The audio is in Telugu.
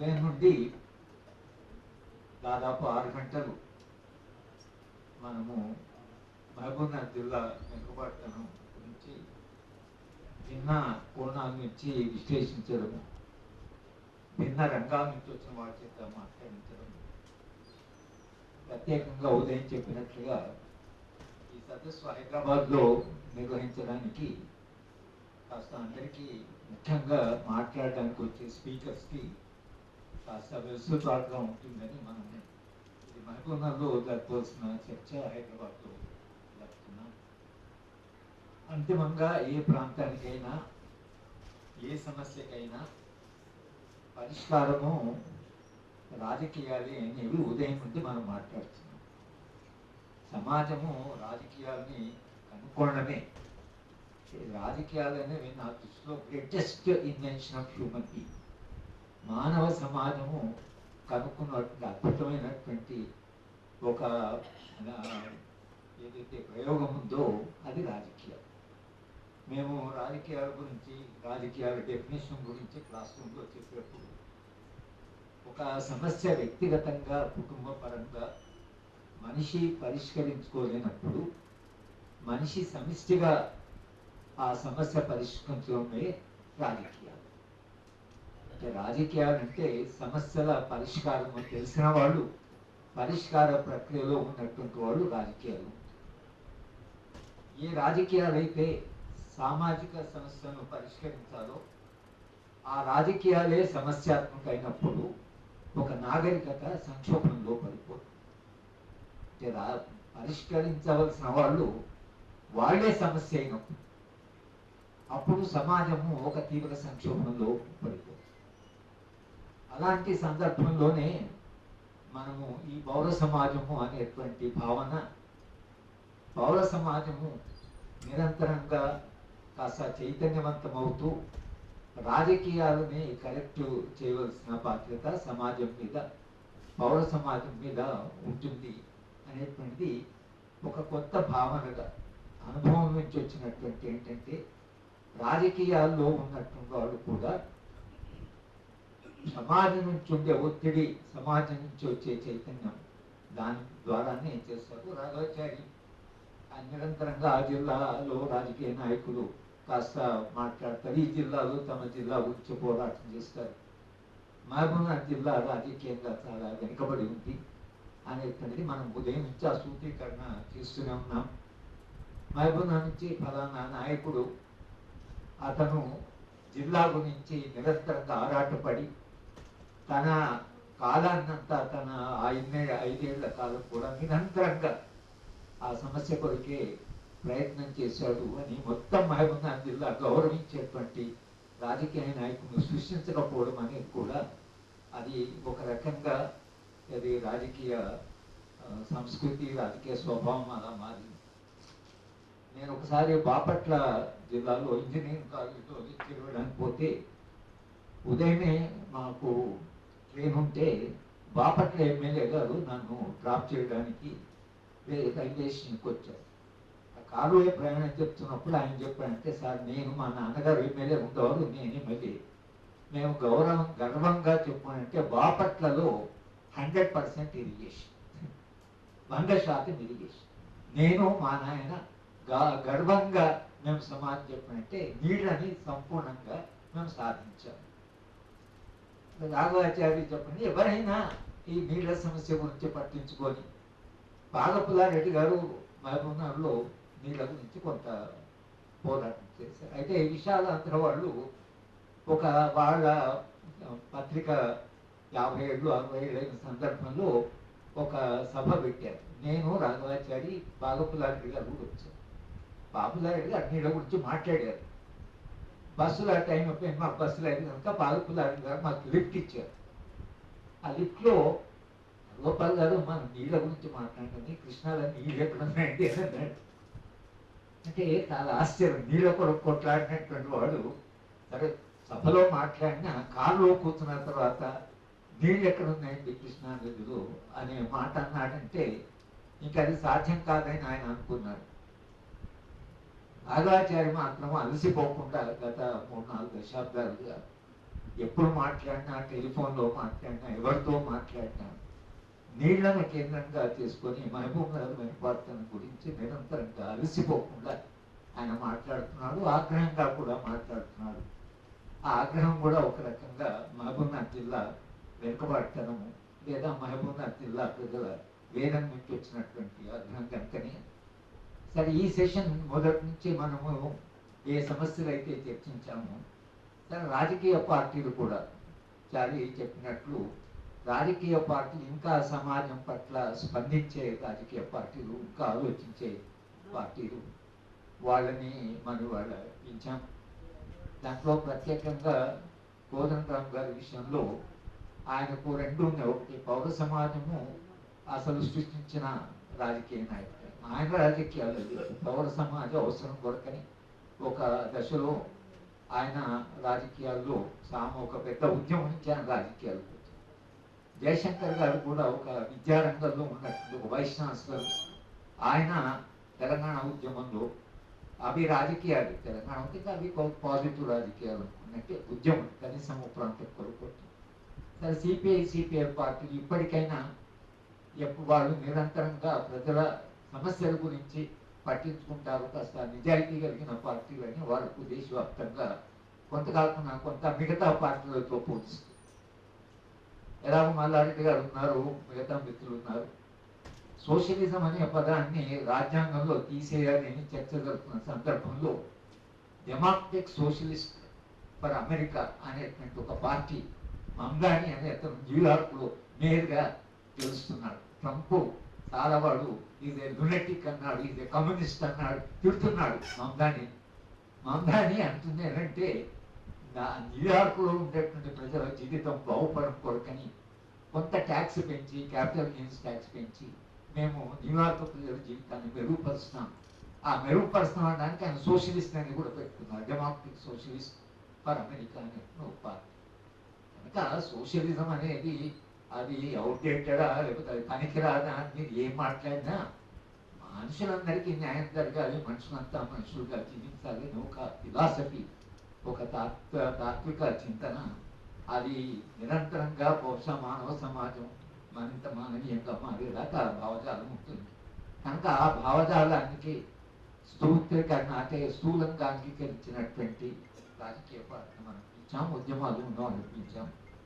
ఉదయం నుండి దాదాపు ఆరు గంటలు మనము మహబూబ్నగర్ జిల్లా వెనుకబాటుతనం గురించి భిన్న కోణాల నుంచి విశ్లేషించడం భిన్న రంగాల నుంచి వచ్చిన వారి చేత మాట్లాడించడం ప్రత్యేకంగా ఉదయం చెప్పినట్లుగా ఈ సదస్సు హైదరాబాద్లో నిర్వహించడానికి కాస్త అందరికీ ముఖ్యంగా మాట్లాడడానికి వచ్చే స్పీకర్స్కి కాస్త వెసులుబాటుగా ఉంటుందని మనం ఇది మహబూబ్నగర్లో జరపవలసిన చర్చ హైదరాబాద్లో జరుపుతున్నాం అంతిమంగా ఏ ప్రాంతానికైనా ఏ సమస్యకైనా పరిష్కారము రాజకీయాలే అనేవి ఉదయం నుండి మనం మాట్లాడుతున్నాం. సమాజము రాజకీయాల్ని కనుక్కోవడమే. రాజకీయాలు అనేవి నా దృష్టిలో greatest invention of human being మానవ సమాజము కనుక్కున్నటువంటి అద్భుతమైనటువంటి ఒక ఏదైతే ప్రయోగం ఉందో అది రాజకీయం. మేము రాజకీయాల గురించి రాజకీయాల డెఫినేషన్ గురించి క్లాస్ రూమ్లో చెప్పేటప్పుడు ఒక సమస్య వ్యక్తిగతంగా కుటుంబ పరంగా మనిషి పరిష్కరించుకోలేనప్పుడు మనిషి సమిష్టిగా ఆ సమస్య పరిష్కరించడమే రాజకీయం. రాజకీయాలు అంటే సమస్యల పరిష్కారం తెలిసిన వాళ్ళు పరిష్కార ప్రక్రియలో ఉన్నటువంటి వాళ్ళు రాజకీయాలు. ఏ రాజకీయాలు అయితే సామాజిక సమస్యలను పరిష్కరించాలో ఆ రాజకీయాలే సమస్యాత్మక అయినప్పుడు ఒక నాగరికత సంక్షోభంలో పడిపోతుంది. పరిష్కరించవలసిన వాళ్ళు వాళ్ళే సమస్య అయినప్పుడు అప్పుడు సమాజము ఒక తీవ్ర సంక్షోభంలో పడిపోతుంది. అలాంటి సందర్భంలోనే మనము ఈ పౌర సమాజము అనేటువంటి భావన పౌర సమాజము నిరంతరంగా కాస్త చైతన్యవంతమవుతూ రాజకీయాలని కరెక్ట్ చేయవలసిన బాధ్యత సమాజం మీద పౌర సమాజం మీద ఉంటుంది అనేటువంటిది ఒక కొత్త భావనగా అనుభవం నుంచి వచ్చినటువంటి ఏంటంటే రాజకీయాల్లో ఉన్నటువంటి వాళ్ళు కూడా సమాజం నుంచి ఉండే ఒత్తిడి సమాజం నుంచి వచ్చే చైతన్యం. దాని ద్వారానే ఏం చేస్తారు? రాఘవాచారి. ఆ నిరంతరంగా ఆ జిల్లాలో రాజకీయ నాయకులు కాస్త మాట్లాడతారు. ఈ జిల్లాలో తమ జిల్లా గురించి పోరాటం చేస్తారు. మహబూబ్నగర్ జిల్లా రాజకీయంగా చాలా వెనుకబడి ఉంది. అనేటువంటిది మనం ఉదయం నుంచి ఆ సూత్రీకరణ చేస్తూనే ఉన్నాం. మహబూబ్నగర్ నుంచి ఫలానా నాయకుడు అతను జిల్లా గురించి నిరంతరంగా ఆరాటపడి తన కాలాన్నంతా తన ఐదే ఐదేళ్ళ కాలం కూడా నిరంతరంగా ఆ సమస్య కొరికే ప్రయత్నం చేశాడు అని మొత్తం మహబూబ్నాథ్ జిల్లా గౌరవించేటువంటి రాజకీయ నాయకులను సృష్టించకపోవడం అనేది కూడా అది ఒక రకంగా అది రాజకీయ సంస్కృతి రాజకీయ స్వభావం అలా మారింది. నేను ఒకసారి బాపట్ల జిల్లాలో ఇంజనీరింగ్ కాలేజీలో లెక్చర్ పోతే ఉదయమే మాకు ఏముంటే బాపట్ల ఎమ్మెల్యే గారు నన్ను డ్రాప్ చేయడానికి రే- రైల్వే స్టేషన్కి వచ్చారు. ఆ కారులో ప్రయాణం చెప్తున్నప్పుడు ఆయన చెప్పాడంటే సార్ నేను మా నాన్నగారు ఎమ్మెల్యే ఉండేవారు నేను మళ్ళీ. మేము గౌరవం గర్వంగా చెప్పానంటే బాపట్లలో హండ్రెడ్ పర్సెంట్ ఇరిగేషన్. వంద శాతం ఇరిగేషన్. నేను మా నాయన గర్వంగా మేము సమాజం చెప్పినట్టే నీళ్ళని సంపూర్ణంగా మేము సాధించాం. రాఘవాచార్యులు చెప్పండి. ఎవరైనా ఈ నీళ్ళ సమస్య గురించి పట్టించుకొని బాగపుల్లారెడ్డి గారు మహబూబ్నగర్లో నీళ్ళ గురించి కొంత పోరాటం చేశారు. అయితే ఈ అంతర వాళ్ళు ఒక వాళ్ళ పత్రిక యాభై ఏళ్ళు అరవై ఏళ్ళైన సందర్భంలో ఒక సభ పెట్టారు. నేను రాఘవాచారి బాగపుల్లారెడ్డి గారు కూడా వచ్చారు. బాబులారెడ్డి గారు నీళ్ళ గురించి మాట్లాడారు. బస్సులో ఆ టైం అయిపోయింది మాకు బస్సులో అయిన కనుక అడిగారు గారు మాకు లిఫ్ట్ ఇచ్చారు. ఆ లిఫ్ట్లో గోపాల్ గారు మన నీళ్ళ గురించి మాట్లాడండి కృష్ణాలో నీళ్ళు ఎక్కడున్నాయండి అని అన్నాడు. అంటే చాలా ఆశ్చర్యం. నీళ్ళ కొరకు కొట్లాడినటువంటి వాడు సరే సభలో మాట్లాడిన కారులో కూర్చున్న తర్వాత నీళ్ళు ఎక్కడున్నాయండి ఉన్నాయండి అనే మాట అన్నాడంటే ఇంకా అది సాధ్యం కాదని ఆయన అనుకున్నాడు రాఘాచార్య మాత్రం అలసిపోకుండా గత మూడు నాలుగు దశాబ్దాలుగా ఎప్పుడు మాట్లాడినా టెలిఫోన్లో మాట్లాడినా ఎవరితో మాట్లాడినా నీళ్ళను కేంద్రంగా చేసుకొని మహబూబ్ నగర్ గురించి నిరంతరంగా అలసిపోకుండా ఆయన మాట్లాడుతున్నాడు ఆగ్రహంగా కూడా మాట్లాడుతున్నాడు. ఆ ఆగ్రహం కూడా ఒక రకంగా మహబూబ్నగర్ జిల్లా వెనుకబాటుతనము లేదా మహబూబ్నగర్ జిల్లా ప్రజల వేదం నుంచి వచ్చినటువంటి ఆగ్రహం కనుకనే సరే ఈ సెషన్ మొదటి నుంచి మనము ఏ సమస్యలు అయితే చర్చించామో సరే రాజకీయ పార్టీలు కూడా చాలి చెప్పినట్లు రాజకీయ పార్టీలు ఇంకా సమాజం పట్ల స్పందించే రాజకీయ పార్టీలు ఇంకా ఆలోచించే పార్టీలు వాళ్ళని మనం వాళ్ళ ఇచ్చాం దాంట్లో ప్రత్యేకంగా కోదండరామ్ గారి విషయంలో ఆయనకు రెండు ఉన్నాయి. ఒకటి పౌర సమాజము అసలు సృష్టించిన రాజకీయ నాయకుడు. ఆయన రాజకీయాలు పౌర సమాజ అవసరం కొరకని ఒక దశలో ఆయన రాజకీయాల్లో సామ ఒక పెద్ద ఉద్యమం నుంచి ఆయన రాజకీయాలకు జయశంకర్ గారు కూడా ఒక విద్యారంగంలో ఉన్నటువంటి ఒక వైస్ ఛాన్సలర్. ఆయన తెలంగాణ ఉద్యమంలో అవి రాజకీయాలు. తెలంగాణ ఉంటే అవి పాజిటివ్ రాజకీయాలు అనుకున్నట్టే ఉద్యమం. కనీసం ఒక ప్రాంతం కొరకు సరే సిపిఐ సిపిఐ పార్టీలు ఇప్పటికైనా ఎప్పుడు వాళ్ళు నిరంతరంగా ప్రజల సమస్యల గురించి పట్టించుకుంటారు కాస్త నిజాయితీ కలిగిన పార్టీలని వాళ్ళకు దేశవ్యాప్తంగా కొంత కాకుండా కొంత మిగతా పార్టీలతో పోలిస్తుంది ఎలాగో మల్లారెడ్డి గారు ఉన్నారు మిగతా మిత్రులు ఉన్నారు. సోషలిజం అనే పదాన్ని రాజ్యాంగంలో తీసేయాలని చర్చ జరుగుతున్న సందర్భంలో డెమోక్రటిక్ సోషలిస్ట్ ఫర్ అమెరికా అనేటువంటి ఒక పార్టీ మమ్దాని అనే అతను న్యూయార్క్లో నేరుగా తెలుస్తున్నాడు ట్రంప్ చాలా వాడు ఇది లునటిక్ అన్నాడు ఇది కమ్యూనిస్ట్ అన్నాడు తిడుతున్నాడు. మమ్దాని మమ్దాని అంటుంది ఏంటంటే నా న్యూయార్క్లో ఉండేటువంటి ప్రజల జీవితం బాగుపడడం కొరకని కొంత ట్యాక్స్ పెంచి క్యాపిటల్ గెయిన్స్ ట్యాక్స్ పెంచి మేము న్యూయార్క్ ప్రజల జీవితాన్ని మెరుగుపరుస్తున్నాం ఆ మెరుగుపరుస్తున్నాం అనడానికి ఆయన సోషలిస్ట్ అని కూడా పెట్టుకున్నారు. డెమోక్రటిక్ సోషలిస్ట్ ఫర్ అమెరికా అనే ఒక పార్టీ. కనుక సోషలిజం అనేది అది అవుట్డేటెడా లేకపోతే అది పనికిరాదా అని మీరు ఏం మాట్లాడినా మనుషులందరికీ న్యాయం జరగాలి మనుషులంతా మనుషులుగా జీవించాలి అని ఒక ఫిలాసఫీ ఒక తాత్వ తాత్విక చింతన. అది నిరంతరంగా బహుశా మానవ సమాజం మరింత మానవీయంగా మారేదాకా భావజాలం ఉంటుంది. కనుక ఆ భావజాలానికి స్థూత్రీకరణ అంటే స్థూలంగా అంగీకరించినటువంటి రాజకీయ పార్టీ మనం పిలిచాం ఉద్యమాలు ఉన్నాం అనిపించాం